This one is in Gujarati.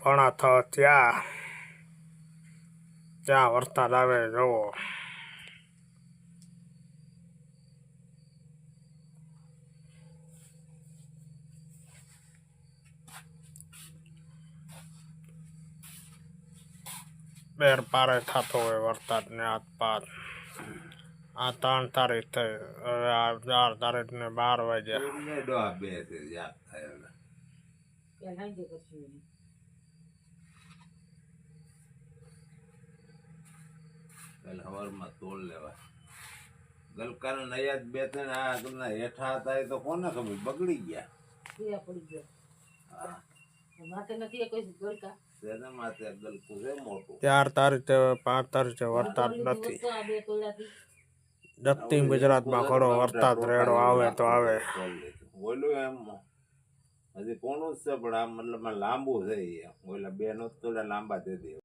પોણા છ ત્યાં ત્યાં વરસાદ આવે જવો. બેર પારે થતો હોય વરસાદ આસપાસ આ ત્રણ તારીખ થઈ હવે આ ચાર તારીખ ને બાર વાગ્યા. કાલે હવારમાં તોડ લેવાય. ગલકાનો નયાદ બે ત્રણ આ આગળના હેઠા હતા એ તો કોને ખબર? બગડી ગયા. તેના ગલકું? છે મોટું? ચાર છે પાંચ તારીખે વરસાદ નથી. દક્ષિણ ગુજરાતમાં ખરો વરસાદ રેડો આવે તો આવે. એમ હજી કોનું જ છે પણ આમ મતલબ લાંબુ છે એમ. ઓલા બે નો લાંબા દે દે.